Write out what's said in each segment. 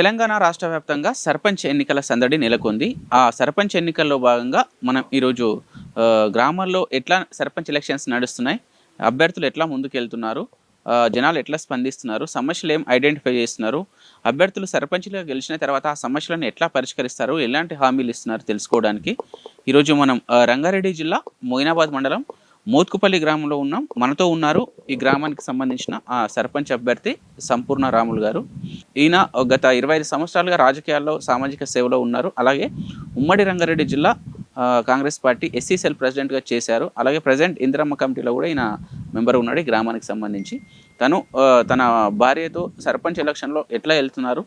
తెలంగాణ రాష్ట్ర వ్యాప్తంగా సర్పంచ్ ఎన్నికల సందడి నెలకొంది. ఆ సర్పంచ్ ఎన్నికల్లో భాగంగా మనం ఈరోజు గ్రామాల్లో ఎట్లా సర్పంచ్ ఎలక్షన్స్ నడుస్తున్నాయి అభ్యర్థులు ఎట్లా ముందుకెళ్తున్నారు జనాలు ఎట్లా స్పందిస్తున్నారు సమస్యలు ఏం ఐడెంటిఫై చేస్తున్నారు అభ్యర్థులు సర్పంచ్లుగా గెలిచిన తర్వాత ఆ సమస్యలను ఎట్లా పరిష్కరిస్తారు ఎలాంటి హామీలు ఇస్తున్నారు తెలుసుకోవడానికి ఈరోజు మనం రంగారెడ్డి జిల్లా మొయినాబాద్ మండలం మోత్కుపల్లి గ్రామంలో ఉన్నాం. మనతో ఉన్నారు ఈ గ్రామానికి సంబంధించిన ఆ సర్పంచ్ అభ్యర్థి సంపూర్ణ రాములు గారు. ఈయన గత ఇరవై ఐదు సంవత్సరాలుగా రాజకీయాల్లో సామాజిక సేవలో ఉన్నారు. అలాగే ఉమ్మడి రంగారెడ్డి జిల్లా కాంగ్రెస్ పార్టీ ఎస్సీ సెల్ ప్రెసిడెంట్గా చేశారు. అలాగే ప్రజెంట్ ఇందిరమ్మ కమిటీలో కూడా ఈయన మెంబర్ ఉన్నాడు ఈ గ్రామానికి సంబంధించి. తను తన భార్యతో సర్పంచ్ ఎలక్షన్లో ఎట్లా వెళ్తున్నారు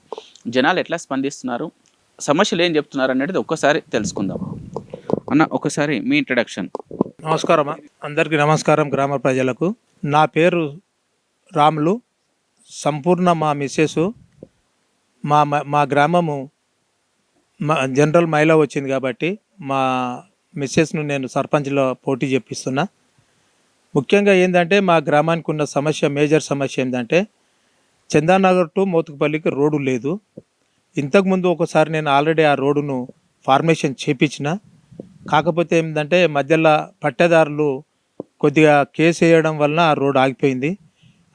జనాలు ఎట్లా స్పందిస్తున్నారు సమస్యలు ఏం చెప్తున్నారు అనేది ఒక్కసారి తెలుసుకుందాం. అన్న ఒకసారి మీ ఇంట్రడక్షన్ నమస్కారం అందరికీ నమస్కారం గ్రామ ప్రజలకు. నా పేరు రాములు. సంపూర్ణ మా మిస్సెస్. మా మా గ్రామము మా జనరల్ మైలా వచ్చింది కాబట్టి మా మిస్సెస్ను నేను సర్పంచ్లో పోటీ చేపిస్తున్నా. ముఖ్యంగా ఏంటంటే మా గ్రామానికి ఉన్న సమస్య మేజర్ సమస్య ఏంటంటే చందానగర్ టు మోతుకుపల్లికి రోడ్డు లేదు. ఇంతకుముందు ఒకసారి నేను ఆల్రెడీ ఆ రోడ్డును ఫార్మేషన్ చేపించిన. కాకపోతే ఏంటంటే మధ్యలో పట్టేదారులు కొద్దిగా కేసు వేయడం వలన ఆ రోడ్డు ఆగిపోయింది.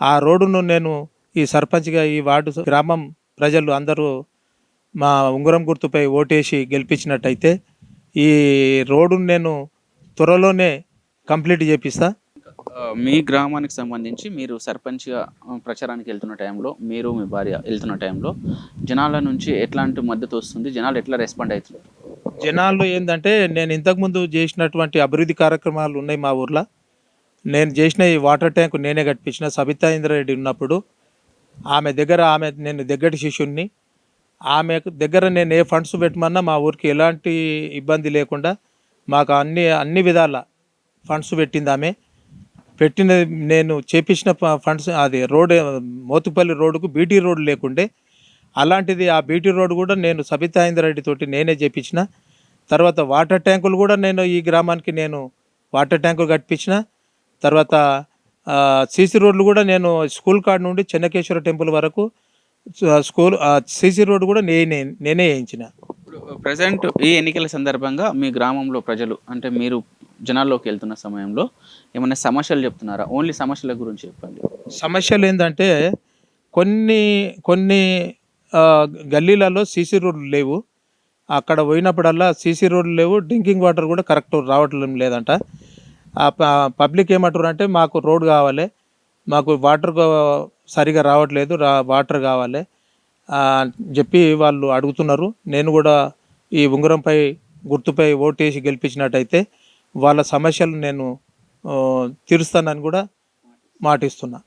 ఆ రోడ్డును నేను ఈ సర్పంచ్గా ఈ వార్డు గ్రామం ప్రజలు అందరూ మా ఉంగరం గుర్తుపై ఓటేసి గెలిపించినట్టయితే ఈ రోడ్డును నేను త్వరలోనే కంప్లీట్ చేపిస్తా. మీ గ్రామానికి సంబంధించి మీరు సర్పంచ్గా ప్రచారానికి వెళ్తున్న టైంలో మీరు మీ భార్య వెళ్తున్న టైంలో జనాల నుంచి ఎట్లాంటి మద్దతు వస్తుంది? జనాలు ఎట్లా రెస్పాండ్ అవుతున్నారు? జనాలు ఏంటంటే నేను ఇంతకుముందు చేసినటువంటి అభివృద్ధి కార్యక్రమాలు ఉన్నాయి మా ఊర్లో. నేను చేసిన ఈ వాటర్ ట్యాంక్ నేనే కట్టించిన. సబితా ఇంద్రారెడ్డి ఉన్నప్పుడు ఆమె దగ్గర ఆమె నేను దగ్గటి శిష్యుణ్ణి. ఆమె దగ్గర నేను ఏ ఫండ్స్ పెట్టమన్నా మా ఊరికి ఎలాంటి ఇబ్బంది లేకుండా మాకు అన్ని అన్ని విధాల ఫండ్స్ పెట్టింది ఆమె. పెట్టిన నేను చేపించిన ఫండ్స్ అది రోడ్ మోతుపల్లి రోడ్డుకు బీటీ రోడ్ లేకుండే అలాంటిది ఆ బీటీ రోడ్ కూడా నేను సబితా ఇంద్రారెడ్డి తోటి నేనే చేపించిన. తర్వాత వాటర్ ట్యాంకులు కూడా నేను ఈ గ్రామానికి నేను వాటర్ ట్యాంకులు కట్టించిన. తర్వాత సీసీ రోడ్లు కూడా నేను స్కూల్ కాడ నుండి చెన్నకేశ్వర టెంపుల్ వరకు స్కూల్ సీసీ రోడ్ కూడా నేనే నేనే వేయించిన. ప్రజెంట్ ఈ ఎన్నికల సందర్భంగా మీ గ్రామంలో ప్రజలు అంటే మీరు జనాల్లోకి వెళ్తున్న సమయంలో ఏమైనా సమస్యలు చెప్తున్నారా? ఓన్లీ సమస్యల గురించి చెప్పండి. సమస్యలు ఏంటంటే కొన్ని కొన్ని గల్లీలలో సీసీ రోడ్లు లేవు. అక్కడ పోయినప్పుడల్లా సీసీ రోడ్లు లేవు. డ్రింకింగ్ వాటర్ కూడా కరెక్ట్ రావట్లేదు లేదంట. పబ్లిక్ ఏమంటారు అంటే మాకు రోడ్ కావాలి. మాకు వాటర్ సరిగా రావట్లేదు. రా వాటర్ కావాలి. అని చెప్పి వాళ్ళు అడుగుతున్నారు. నేను కూడా ఈ ఉంగరంపై గుర్తుపై ఓటేసి గెలిపించినట్టయితే వాళ్ళ సమస్యలు నేను తీరుస్తానని కూడా మాటిస్తున్నా.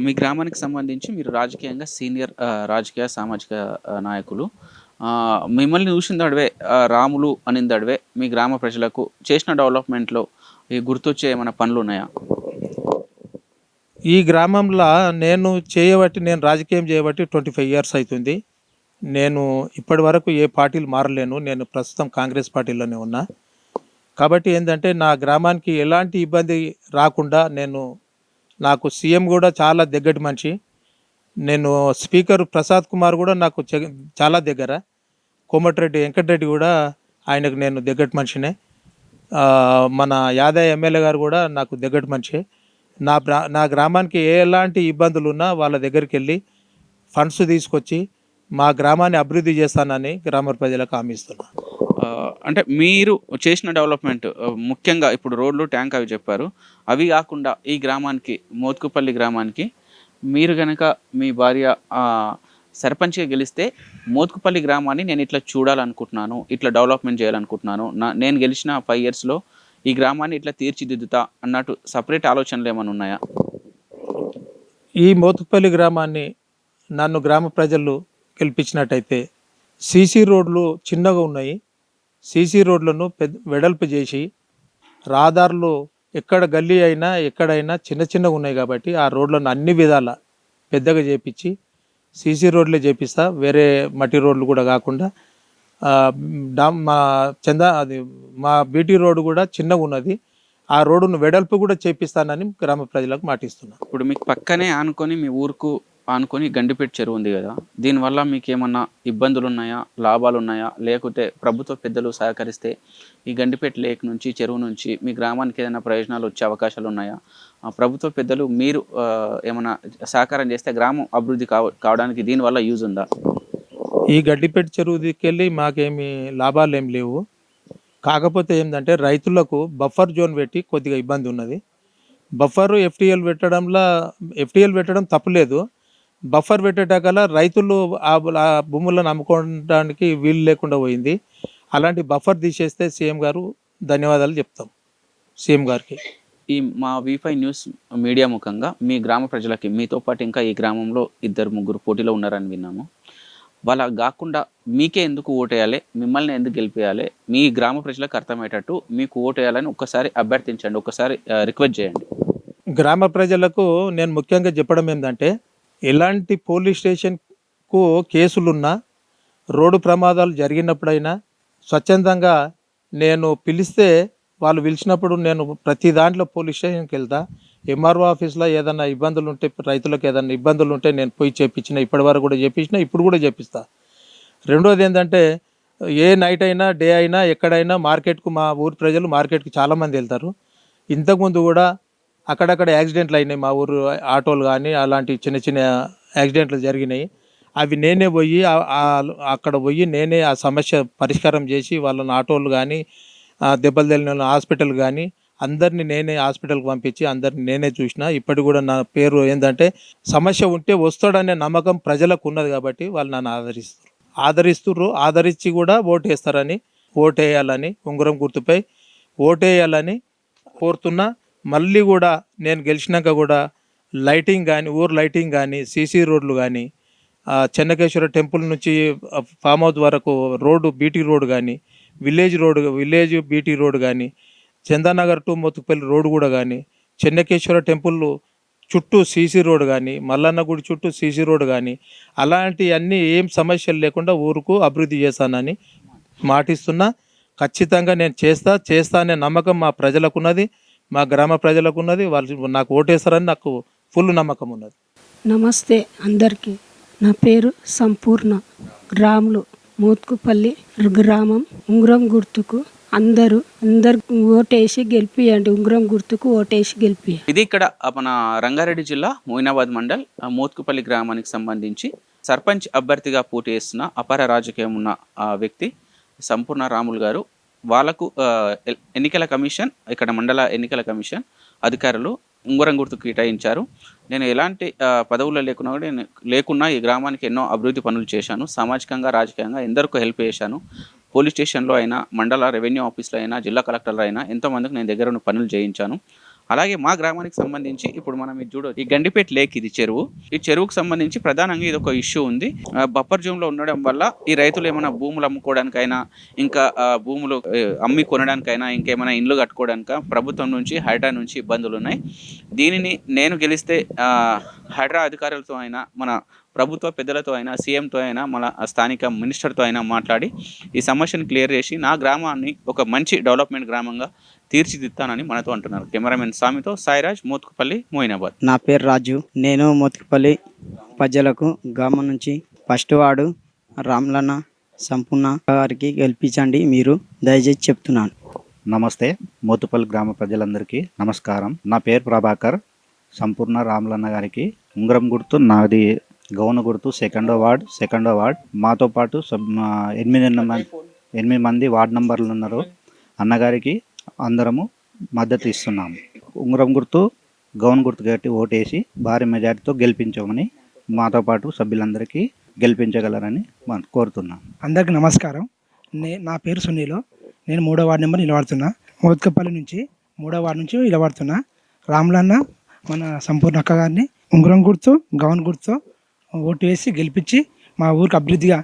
మీ గ్రామానికి సంబంధించి మీరు రాజకీయంగా సీనియర్ రాజకీయ సామాజిక నాయకులు. మిమ్మల్ని చూసిందడవే ఆ, రాములు అనిందడవే మీ గ్రామ ప్రజలకు చేసిన డెవలప్మెంట్లో ఈ గుర్తొచ్చే ఏమైనా పనులు ఉన్నాయా? ఈ గ్రామంలో నేను చేయబట్టి నేను రాజకీయం చేయబట్టి ట్వంటీ ఫైవ్ ఇయర్స్ అవుతుంది. నేను ఇప్పటి వరకు ఏ పార్టీలు మారలేను. నేను ప్రస్తుతం కాంగ్రెస్ పార్టీలోనే ఉన్నా. కాబట్టి ఏంటంటే నా గ్రామానికి ఎలాంటి ఇబ్బంది రాకుండా నేను నాకు సీఎం కూడా చాలా దగ్గటి మనిషి. నేను స్పీకర్ ప్రసాద్ కుమార్ కూడా నాకు చె- చాలా దగ్గర. కోమటిరెడ్డి వెంకటరెడ్డి కూడా ఆయనకు నేను దగ్గటి మనిషినే. మన యాదయ్య ఎమ్మెల్యే గారు కూడా నాకు దగ్గటి మనిషి. నా నా గ్రామానికి ఎలాంటి ఇబ్బందులు ఉన్నా వాళ్ళ దగ్గరికి వెళ్ళి ఫండ్స్ తీసుకొచ్చి మా గ్రామాన్ని అభివృద్ధి చేస్తానని గ్రామ ప్రజలకు హామీ ఇస్తున్నాను అంటే మీరు చేసిన డెవలప్మెంట్ ముఖ్యంగా ఇప్పుడు రోడ్లు ట్యాంక్ అవి చెప్పారు. అవి కాకుండా ఈ గ్రామానికి మోత్కుపల్లి గ్రామానికి మీరు గనక మీ భార్య సర్పంచ్గా గెలిస్తే మోత్కుపల్లి గ్రామాన్ని నేను ఇట్లా చూడాలనుకుంటున్నాను ఇట్లా డెవలప్మెంట్ చేయాలనుకుంటున్నాను. నా నేను గెలిచిన ఫైవ్ ఇయర్స్లో ఈ గ్రామాన్ని ఇట్లా తీర్చిదిద్దుతా అన్నట్టు సపరేట్ ఆలోచనలు ఏమైనా ఉన్నాయా? ఈ మోతుపల్లి గ్రామాన్ని నన్ను గ్రామ ప్రజలు గెలిపించినట్టయితే సీసీ రోడ్లు చిన్నగా ఉన్నాయి. సీసీ రోడ్లను పెద్ద వెడల్పు చేసి రహదారులు ఎక్కడ గల్లీ అయినా ఎక్కడైనా చిన్న చిన్నగా ఉన్నాయి కాబట్టి ఆ రోడ్లను అన్ని విధాల పెద్దగా చేపించి సీసీ రోడ్లే చేపిస్తా వేరే మట్టి రోడ్లు కూడా కాకుండా డా డామ్ మా చంద అది మా బీటీ రోడ్డు కూడా చిన్నగా ఉన్నది. ఆ రోడ్డును వెడల్పు కూడా చేపిస్తానని గ్రామ ప్రజలకు మాటిస్తున్నాను ఇప్పుడు మీకు పక్కనే ఆనుకొని మీ ఊరుకు ఆనుకొని గండిపేట చెరువు ఉంది కదా. దీనివల్ల మీకు ఏమన్నా ఇబ్బందులు ఉన్నాయా లాభాలు ఉన్నాయా లేకపోతే ప్రభుత్వ పెద్దలు సహకరిస్తే ఈ గండిపేట లేక్ నుంచి చెరువు నుంచి మీ గ్రామానికి ఏదైనా ప్రయోజనాలు వచ్చే అవకాశాలు ఉన్నాయా ఆ ప్రభుత్వ పెద్దలు మీరు ఏమైనా సహకారం చేస్తే గ్రామం అభివృద్ధి కావ కావడానికి దీనివల్ల యూజ్ ఉందా? ఈ గడ్డిపేట చెరువు దిక్కెళ్ళి మాకేమి లాభాలు ఏం లేవు. కాకపోతే ఏంటంటే రైతులకు బఫర్ జోన్ పెట్టి కొద్దిగా ఇబ్బంది ఉన్నది. బఫర్ ఎఫ్టీఎల్ పెట్టడంలో ఎఫ్టీఎల్ పెట్టడం తప్పులేదు. బఫర్ పెట్టేటకల్లా రైతులు ఆ భూములను అమ్ముకోవడానికి వీలు లేకుండా పోయింది. అలాంటి బఫర్ తీసేస్తే సీఎం గారు ధన్యవాదాలు చెప్తాం. సీఎం గారికి. ఈ మా వీఫై న్యూస్ మీడియా ముఖంగా మీ గ్రామ ప్రజలకి మీతో పాటు ఇంకా ఈ గ్రామంలో ఇద్దరు ముగ్గురు పోటీలో ఉన్నారని విన్నాము. వాళ్ళ కాకుండా మీకే ఎందుకు ఓటేయాలి? మిమ్మల్ని ఎందుకు గెలిపేయాలి? మీ గ్రామ ప్రజలకు అర్థమయ్యేటట్టు మీకు ఓటేయాలని ఒక్కసారి అభ్యర్థించండి. ఒక్కసారి రిక్వెస్ట్ చేయండి. గ్రామ ప్రజలకు నేను ముఖ్యంగా చెప్పడం ఏంటంటే ఎలాంటి పోలీస్ స్టేషన్కు కేసులున్నా రోడ్డు ప్రమాదాలు జరిగినప్పుడైనా స్వచ్ఛందంగా నేను పిలిస్తే వాళ్ళు పిలిచినప్పుడు నేను ప్రతి దాంట్లో పోలీస్ స్టేషన్కి వెళ్తా. ఎంఆర్ఓ ఆఫీస్లో ఏదైనా ఇబ్బందులు ఉంటే రైతులకు ఏదైనా ఇబ్బందులు ఉంటే నేను పోయి చేపించిన ఇప్పటి వరకు కూడా చేపించిన ఇప్పుడు కూడా చేపిస్తా. రెండోది ఏంటంటే ఏ నైట్ అయినా డే అయినా ఎక్కడైనా మార్కెట్కు మా ఊరు ప్రజలు మార్కెట్కి చాలామంది వెళ్తారు. ఇంతకుముందు కూడా అక్కడక్కడ యాక్సిడెంట్లు అయినాయి మా ఊరు ఆటోలు కానీ అలాంటి చిన్న చిన్న యాక్సిడెంట్లు జరిగినాయి. అవి నేనే పోయి అక్కడ పోయి నేనే ఆ సమస్య పరిష్కారం చేసి వాళ్ళని ఆటోలు కానీ దెబ్బలు తెలిన హాస్పిటల్ కానీ అందరిని నేనే హాస్పిటల్కి పంపించి అందరిని నేనే చూసిన. ఇప్పటికి కూడా నా పేరు ఏంటంటే సమస్య ఉంటే వస్తాడనే నమ్మకం ప్రజలకు ఉన్నది కాబట్టి వాళ్ళు నన్ను ఆదరిస్తారు ఆదరిస్తుర్రు ఆదరించి కూడా ఓటేస్తారని ఓటేయాలని ఉంగరం గుర్తుపై ఓటేయాలని కోరుతున్నా. మళ్ళీ కూడా నేను గెలిచినాక కూడా లైటింగ్ కానీ ఊరు లైటింగ్ కానీ సీసీ రోడ్లు కానీ చెన్నకేశ్వర టెంపుల్ నుంచి ఫామ్ హౌస్ వరకు రోడ్డు బీటీ రోడ్ కానీ village road village BT road కానీ చందానగర్ టు మొత్తుపల్లి రోడ్ కూడా కానీ చెన్నకేశ్వర టెంపుల్ చుట్టూ సీసీ రోడ్ కానీ మల్లన్న గుడి చుట్టూ సీసీ రోడ్ కానీ అలాంటివన్నీ ఏం సమస్యలు లేకుండా ఊరుకు అభివృద్ధి చేస్తానని మాటిస్తున్నా. ఖచ్చితంగా నేను చేస్తా చేస్తా అనే నమ్మకం మా ప్రజలకున్నది. మా గ్రామ ప్రజలకున్నది వాళ్ళు నాకు ఓటేస్తారని నాకు ఫుల్ నమ్మకం ఉన్నది నమస్తే అందరికీ. నా పేరు సంపూర్ణ. గ్రాములు మోత్కుపల్లి గ్రామం ఉంగరం గుర్తుకు అందరూ అందరు ఓటేసి గెలిపియండి ఉంగరం గుర్తుకు ఓటేసి గెలిపియండి. ఇది ఇక్కడ మన రంగారెడ్డి జిల్లా మోయినాబాద్ మండల్ ఆ, మోత్కుపల్లి గ్రామానికి సంబంధించి సర్పంచ్ అభ్యర్థిగా పోటీ చేస్తున్న అపార రాజకీయం ఉన్న ఆ వ్యక్తి సంపూర్ణ రాములు గారు. వాళ్ళకు ఎన్నికల కమిషన్ ఇక్కడ మండల ఎన్నికల కమిషన్ అధికారులు ఉంగరం గుర్తు కేటాయించారు. నేను ఎలాంటి పదవులు పదవుల్లో లేకున్నా కూడా నేను లేకున్నా ఈ గ్రామానికి ఎన్నో అభివృద్ధి పనులు చేశాను. సామాజికంగా రాజకీయంగా ఎందరికో హెల్ప్ చేశాను. పోలీస్ స్టేషన్లో అయినా మండల రెవెన్యూ ఆఫీస్లో అయినా జిల్లా కలెక్టర్లో అయినా ఎంతోమందికి నేను దగ్గర ఉన్న పనులు చేయించాను. అలాగే మా గ్రామానికి సంబంధించి ఇప్పుడు మనం ఇది చూడవచ్చు ఈ గండిపేట లేక్ ఇది చెరువు. ఈ చెరువుకు సంబంధించి ప్రధానంగా ఇది ఒక ఇష్యూ ఉంది. బఫర్ జోన్లో ఉండడం వల్ల ఈ రైతులు ఏమైనా భూములు అమ్ముకోవడానికైనా ఇంకా భూములు అమ్మి కొనడానికైనా ఇంకేమైనా ఇండ్లు కట్టుకోవడానిక ప్రభుత్వం నుంచి హైడ్రా నుంచి ఇబ్బందులు ఉన్నాయి. దీనిని నేను గెలిస్తే హైడ్రా అధికారులతో అయినా మన ప్రభుత్వ పెద్దలతో అయినా సీఎంతో అయినా మన స్థానిక మినిస్టర్తో అయినా మాట్లాడి ఈ సమస్యను క్లియర్ చేసి నా గ్రామాన్ని ఒక మంచి డెవలప్మెంట్ గ్రామంగా తీర్చిదిద్దానని మనతో అంటున్నారు. కెమెరామెన్ స్వామితో సాయిరాజ్ మోత్కుపల్లి మోయినాబాద్. నా పేరు రాజు. నేను మోతికిపల్లి ప్రజలకు గ్రామం నుంచి ఫస్ట్ వార్డు రామ్లన్న సంపూర్ణ గారికి గెలిపించండి మీరు. దయచేసి చెప్తున్నాను. నమస్తే. మోతుపల్లి గ్రామ ప్రజలందరికీ నమస్కారం. నా పేరు ప్రభాకర్. సంపూర్ణ రాములన్న గారికి ఉంగరం గుర్తు నాది గౌన గుర్తు సెకండో వార్డ్ సెకండో వార్డ్. మాతో పాటు ఎనిమిది మంది ఎనిమిది మంది వార్డ్ నంబర్లు ఉన్నారు. అన్నగారికి అందరము మద్దతు ఇస్తున్నాము. ఉంగరం గుర్తు గౌన్ గుర్తు కట్టి ఓటేసి భారీ మెజార్టీతో గెలిపించమని మాతో పాటు సభ్యులందరికీ గెలిపించగలరని మనం కోరుతున్నాం. అందరికీ నమస్కారం. నే నా పేరు సునీలు. నేను మూడో వార్డు నెంబర్ నిలబడుతున్నా. మోత్కపల్లి నుంచి మూడో వార్డు నుంచి నిలబడుతున్నా. రాములన్న మన సంపూర్ణ అక్క గారిని ఉంగరం గుర్తు గౌన్ గుర్తు ఓటు వేసి గెలిపించి మా ఊరికి అభివృద్ధిగా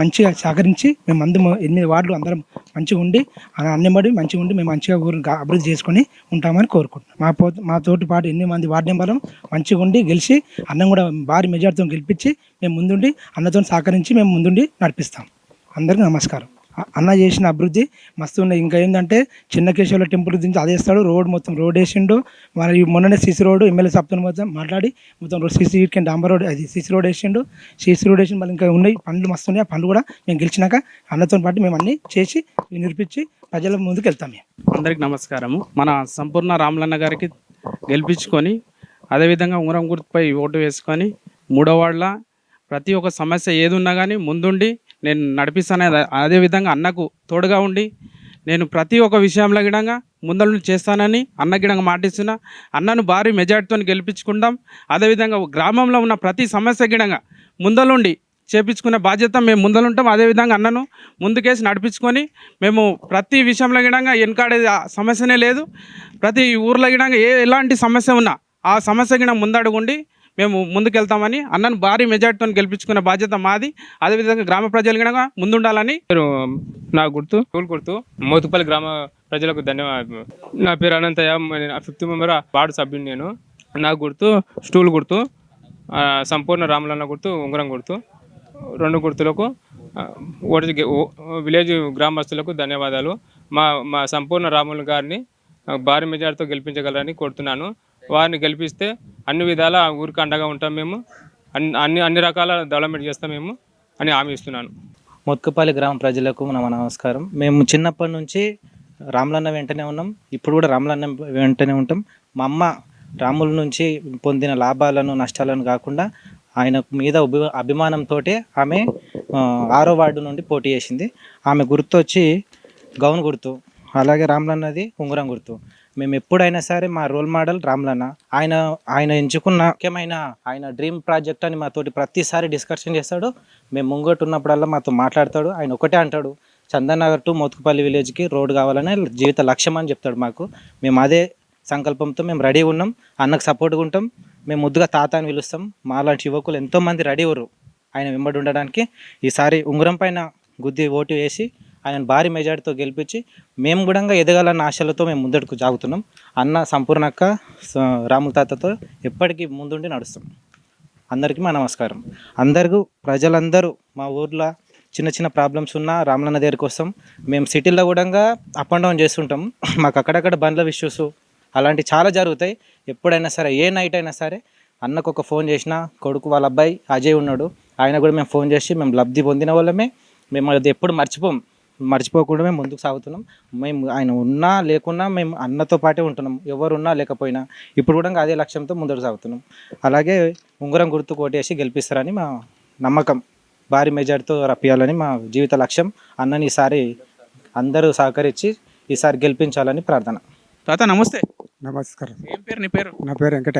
మంచిగా సహకరించి మేము అందరం ఎనిమిది వార్డులు అందరం మంచిగా ఉండి అన్నబడి మంచిగా ఉండి మేము మంచిగా ఊరిని అభివృద్ధి చేసుకొని ఉంటామని కోరుకుంటున్నాం. మా పో మా తోటి పాటు ఎనిమిది మంది వార్డు మెంబర్లు మంచిగా ఉండి గెలిచి అన్నం కూడా భారీ మెజార్టీతో గెలిపించి మేము ముందుండి అన్నతో సహకరించి మేము ముందుండి నడిపిస్తాం. అందరికీ నమస్కారం. అన్న చేసిన అభివృద్ధి మస్తు ఉన్నాయి. ఇంకా ఏంటంటే చిన్న కేశవుల టెంపుల్ గురించి అదేస్తాడు వేస్తాడు రోడ్ మొత్తం రోడ్ వేసిండు. మరి మొన్ననే సిసి రోడ్ ఎమ్మెల్యే సప్తన్ మొత్తం మాట్లాడి మొత్తం రోడ్ సిసి ఇటుకంటే డాంబర్ రోడ్ అది సిసి రోడ్ వేసిండు. సిసి రోడ్ వేసి మళ్ళీ ఇంకా ఉన్నాయి. పండ్లు మస్తు ఉన్నాయి. ఆ పండ్లు కూడా మేము గెలిచినాక అన్నతో పాటు మేము అన్నీ చేసి నిరూపించి ప్రజల ముందుకు వెళ్తాం అందరికి నమస్కారము. మన సంపూర్ణ రామలన్న గారికి గెలిపించుకొని అదేవిధంగా ఉంగరం గుర్తుపై ఓటు వేసుకొని మూడో వాళ్ళ ప్రతి ఒక్క సమస్య ఏది ఉన్నా కానీ ముందుండి నేను నడిపిస్తాను అదే- అదేవిధంగా అన్నకు తోడుగా ఉండి నేను ప్రతి ఒక్క విషయంలో గిడంగా ముందర చేస్తానని అన్న గిడంగా మాటిస్తున్నా. అన్నను భారీ మెజార్టీతో గెలిపించుకుంటాం అదేవిధంగా గ్రామంలో ఉన్న ప్రతి సమస్య గిడంగా ముందలుండి చేపించుకునే బాధ్యత మేము ముందలుంటాం అదేవిధంగా అన్నను ముందుకేసి నడిపించుకొని మేము ప్రతి విషయంలో గిడంగా వెనకాడేది ఆ సమస్యనే లేదు. ప్రతి ఊర్లో గిడంగా ఏ ఎలాంటి సమస్య ఉన్నా ఆ సమస్య గిడ ముందడుగుండి మేము ముందుకెళ్తామని అన్నను భారీ మెజార్టీతో గెలిపించుకునే బాధ్యత మాది. అదేవిధంగా గ్రామ ప్రజలు గిడంగా ముందుండాలని నా గుర్తు స్కూల్ గుర్తు మోతుపల్లి గ్రామ ప్రజలకు ధన్యవాదాలు నా పేరు అనంతయ్య ఫిఫ్త్ మెంబర్ వార్డు సభ్యుని నేను. నా గుర్తు స్టూల్ గుర్తు సంపూర్ణ రామలన్న గుర్తు ఉంగరం గుర్తు. రెండు గుర్తులకు ఆ, ఓటు విలేజ్ గ్రామస్తులకు ధన్యవాదాలు. మా మా సంపూర్ణ రాములు గారిని భారీ మెజార్టీతో గెలిపించగలరని కోరుతున్నాను. వారిని గెలిపిస్తే అన్ని విధాల ఊరికి అండగా ఉంటాం మేము. అన్ని అన్ని అన్ని రకాల డెవలప్మెంట్ చేస్తాం మేము అని హామీ ఇస్తున్నాను. మొత్తుపల్లి గ్రామ ప్రజలకు మన నమస్కారం. మేము చిన్నప్పటి నుంచి రాములన్న వెంటనే ఉన్నాం. ఇప్పుడు కూడా రాములన్న వెంటనే ఉంటాం. మా అమ్మ రాముల నుంచి పొందిన లాభాలను నష్టాలను కాకుండా ఆయన మీద అభి అభిమానంతో ఆమె ఆరో వార్డు నుండి పోటీ చేసింది. ఆమె గుర్తు వచ్చి గౌన్ గుర్తు అలాగే రాములన్నది ఉంగరం గుర్తు. మేము ఎప్పుడైనా సరే మా రోల్ మోడల్ రామ్లన్న ఆయన ఆయన ఎంచుకున్న ముఖ్యమైన ఆయన డ్రీమ్ ప్రాజెక్ట్ అని మాతోటి ప్రతిసారి డిస్కషన్ చేస్తాడు. మేము ముంగట ఉన్నప్పుడల్లా మాతో మాట్లాడతాడు. ఆయన ఒకటే అంటాడు చందనగర్ టు మోతుకుపల్లి విలేజ్కి రోడ్ కావాలని జీవిత లక్ష్యం అని చెప్తాడు మాకు. మేము అదే సంకల్పంతో మేము రెడీ ఉన్నాం. అన్నకు సపోర్ట్గా ఉంటాం. మేము ముద్దుగా తాత అని పిలుస్తాం. మాలాంటి యువకులు ఎంతోమంది రెడీ ఉర్రు ఆయన వెంబడి ఉండడానికి ఈసారి ఉంగరం పైన గుద్ది ఓటు వేసి ఆయన భారీ మెజార్టీతో గెలిపించి మేము కూడా ఎదగాలన్న ఆశలతో మేము ముందడుకు జాగుతున్నాం. అన్న సంపూర్ణక్క స- రాముల తాతతో ఎప్పటికీ ముందుండి నడుస్తాం. అందరికీ మా నమస్కారం. అందరికీ ప్రజలందరూ మా ఊర్లో చిన్న చిన్న ప్రాబ్లమ్స్ ఉన్నా రామలన్న దగ్గర కోసం మేము సిటీలో కూడా అప్ అండ్ డౌన్ చేస్తుంటాం. మాకు అక్కడక్కడ బండ్ల ఇష్యూస్ అలాంటివి చాలా జరుగుతాయి. ఎప్పుడైనా సరే ఏ నైట్ అయినా సరే అన్నకు ఒక ఫోన్ చేసిన కొడుకు వాళ్ళ అబ్బాయి అజయ్ ఉన్నాడు. ఆయన కూడా మేము ఫోన్ చేసి మేము లబ్ధి పొందిన వాళ్ళమే. మేము అది ఎప్పుడు మర్చిపోం. మర్చిపోకుండా మేము ముందుకు సాగుతున్నాం. మేము ఆయన ఉన్నా లేకున్నా మేము అన్నతో పాటే ఉంటున్నాం. ఎవరు ఉన్నా లేకపోయినా ఇప్పుడు కూడా అదే లక్ష్యంతో ముందుకు సాగుతున్నాం. అలాగే ఉంగరం గుర్తు కొట్టేసి గెలిపిస్తారని మా నమ్మకం. భారీ మెజార్టీతో రప్పియాలని మా జీవిత లక్ష్యం. అన్నని ఈసారి అందరూ సహకరించి ఈసారి గెలిపించాలని ప్రార్థన. తాత నమస్తే. నమస్కారం. ఏం పేరు? నీ పేరు? నా పేరు వెంకట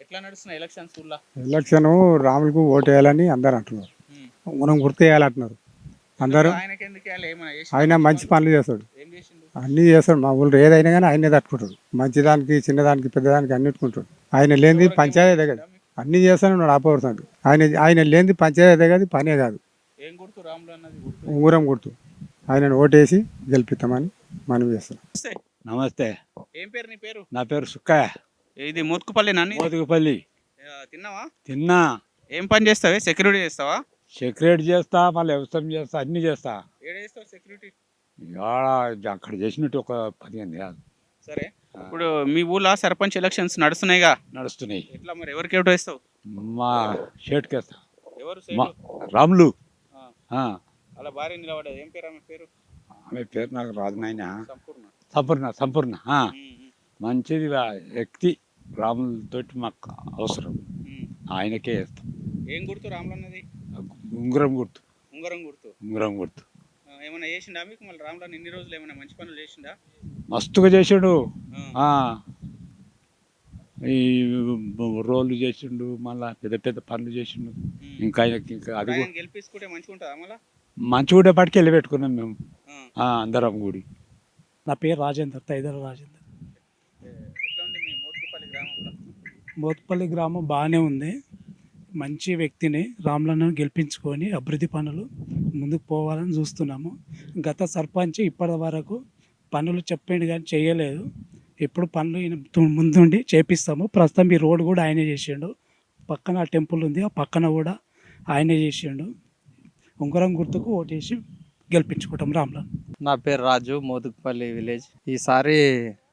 ఎట్లా నడుస్తున్నాయి ఎలక్షన్స్ ఊళ్ళో ఎలక్షన్ రాములకు ఓటు వేయాలని అందరు అంటున్నారు. మనం గుర్తు వేయాలంటున్నారు. అందరూ ఆయన మంచి పనులు చేస్తాడు. అన్నీ చేస్తాడు. మా ఊళ్ళో ఏదైనా కానీ ఆయనే తట్టుకుంటాడు. మంచిదానికి చిన్నదానికి పెద్దదానికి అన్నిట్టుకుంటాడు ఆయన లేనిది పంచాయతీ దగ్గర అన్నీ చేస్తాను ఆపడుతున్నాడు ఆయన ఆయన లేనిది పంచాయతీ దగ్గర పనే కాదు. ఏం గుర్తు రాములు అన్నది గుర్తు? ఉంగురం గుర్తు. ఆయనను ఓటేసి గెలిపిస్తామని మనం చేస్తున్నాం. నమస్తే. ఏం పేరు నీ పేరు? నా పేరు సుక్కయ్య. ఇది మోత్కుపల్లి నాని? మోదుగుపల్లి తిన్నావా? తిన్నా. ఏం పని చేస్తావే? సెక్యూరిటీ చేస్తావా? సెక్రటరీ చేస్తా మళ్ళీ వ్యవసాయం చేస్తా అన్ని చేస్తా. సెక్యూరిటీ? అక్కడ చేసినట్టు ఒక పదిహేను కాదు సరే. ఇప్పుడు మీ ఊళ్ళో సర్పంచ్ ఎలక్షన్స్ నడుస్తున్నాయిగా? నడుస్తున్నాయి. ఎట్లా మరి ఎవరికి ఓటు వేస్తావు? మా షేట్కి వేస్తా ఎవరు? మా? రాములు. అలా భార్య నిలబడేది ఏం పేరు ఆమె పేరు? ఆమె పేరు నాకు రాదు నాయన. సంపూర్ణ. సంపూర్ణ సంపూర్ణ. మంచిది వ్యక్తి రాములతోటి మాకు అవసరం. ఆయనకే వేస్తాం ఏం గుర్తు రాములన్నది? ఉంగరం గుర్తు. ఉంగరం గుర్తు. ఉంగరం గుర్తు. ఏమైనా చేసిండా మీకు? మళ్ళీ రాములన్న ఇన్ని రోజులు ఏమైనా మంచి పనులు చేసిండా? మస్తుగా చేసాడు. ఈ రోళ్ళు చేసిండు మళ్ళా పెద్ద పెద్ద పనులు చేసిండు. ఇంకా ఆయనకి ఇంకా అది గెలిపించుకుంటే మంచిగా ఉంటుందా మళ్ళా? మంచి కూడా పట్టుకు వెళ్ళి పెట్టుకున్నాం మేము. అందరం కూడి. నా పేరు రాజేందర్ తైదల రాజేందర్. మోత్పల్లి గ్రామం బాగానే ఉంది. మంచి వ్యక్తిని రామ్లను గెలిపించుకొని అభివృద్ధి పనులు ముందుకు పోవాలని చూస్తున్నాము. గత సర్పంచ్ ఇప్పటి వరకు పనులు చెప్పిండు కానీ చేయలేదు. ఇప్పుడు పనులు ముందుండి చేపిస్తాము. ప్రస్తుతం ఈ రోడ్ కూడా ఆయనే చేసిండు. పక్కన టెంపుల్ ఉంది. ఆ పక్కన కూడా ఆయనే చేసిండు. ఉంగరం గుర్తుకు ఓటేసి గెలిపించుకుంటాం రామ్లా నా పేరు రాజు మోదుకుపల్లి విలేజ్. ఈసారి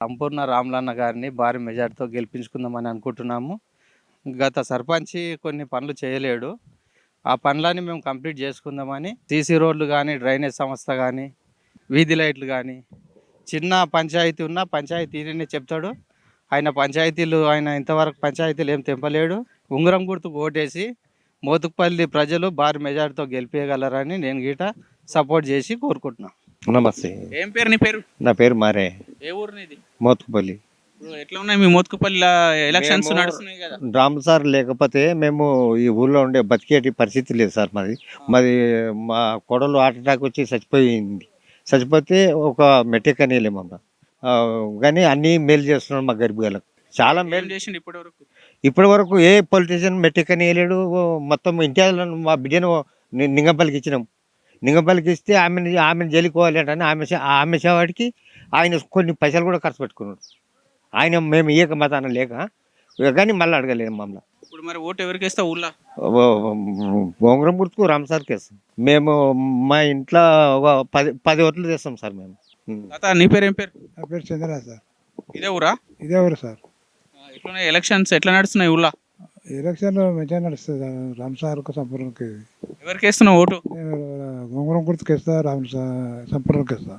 సంపూర్ణ రామ్లన్న గారిని భారీ మెజార్టీతో గెలిపించుకుందామని అనుకుంటున్నాము. గత సర్పంచ్ కొన్ని పనులు చేయలేడు. ఆ పనులని మేము కంప్లీట్ చేసుకుందామని సీసీ రోడ్లు కానీ డ్రైనేజ్ సంస్థ కానీ వీధి లైట్లు కానీ చిన్న పంచాయతీ ఉన్న పంచాయతీని చెప్తాడు. ఆయన పంచాయతీలు ఆయన ఇంతవరకు పంచాయతీలు ఏం తెంపలేడు. ఉంగరం గుర్తుకు ఓటేసి మోతుకుపల్లి ప్రజలు భారీ మెజార్టీతో గెలిపించగలరని నేను గీట సపోర్ట్ చేసి కోరుకుంటున్నాను నమస్తే. ఏం పేరు నీ పేరు? నా పేరు మారే. ఏ ఊరు నీది? మోత్కుపల్లి ఇప్పుడు ఎట్లా ఉన్నాయి? మీ మోత్కుపల్లి ఎలక్షన్స్ నడుస్తున్నాయి కదా. రామ్ సార్ లేకపోతే మేము ఈ ఊళ్ళో ఉండే బతికేటి పరిస్థితి లేదు సార్ మాది. మాది మా కొడలు హార్ట్ అటాక్ వచ్చి చచ్చిపోయింది. చచ్చిపోతే ఒక మెట్రిక్ అని వెళ్ళామమ్మ కానీ అన్నీ మేలు చేస్తున్నాడు మా గర్భిగాలకు చాలా ఏం మేలు. చేసిండు ఇప్పటి వరకు ఇప్పటి వరకు ఏ పొలిటీషియన్ మెట్రిక్ అని వెళ్ళాడు మొత్తం ఇంటియాలను మా బిడ్డను ని- నింగంపల్లికి ఇచ్చినాం. నింగంపల్లికి ఇస్తే ఆమెను ఆమెను జైలుకోవాలి అంటే ఆమె ఆమె సేవాడికి ఆయన కొన్ని పైసలు కూడా ఖర్చు పెట్టుకున్నాడు. ఆయన మేము ఇయ్యక మతాన లేక కానీ మళ్ళీ అడగలేదు మమ్మల్ని. ఇప్పుడు మరి ఓటు ఎవరికి వేస్తా ఊళ్ళో? గోంగరం గుర్తుకు రామ్ సార్కి వేస్తాం మేము మా ఇంట్లో ఒక పది పది ఓట్లు చేస్తాం సార్ మేము. తాత నీ పేరు ఏం పేరు? నా పేరు చంద్రరాజ్ సార్. ఇదే ఊరా? ఇదే ఊరు సార్. ఎట్లున్నాయి ఎలక్షన్స్? ఎట్లా నడుస్తున్నాయి ఊళ్ళో? ఎలక్షన్లో మంచిగా నడుస్తుంది సార్. రామ్ సార్కు సంపూర్ణకి. ఎవరికి వేస్తున్నావు ఓటు? నేను గోంగూరం గుర్తుకు వేస్తా రామ్ సంపూర్ణకి వేస్తా.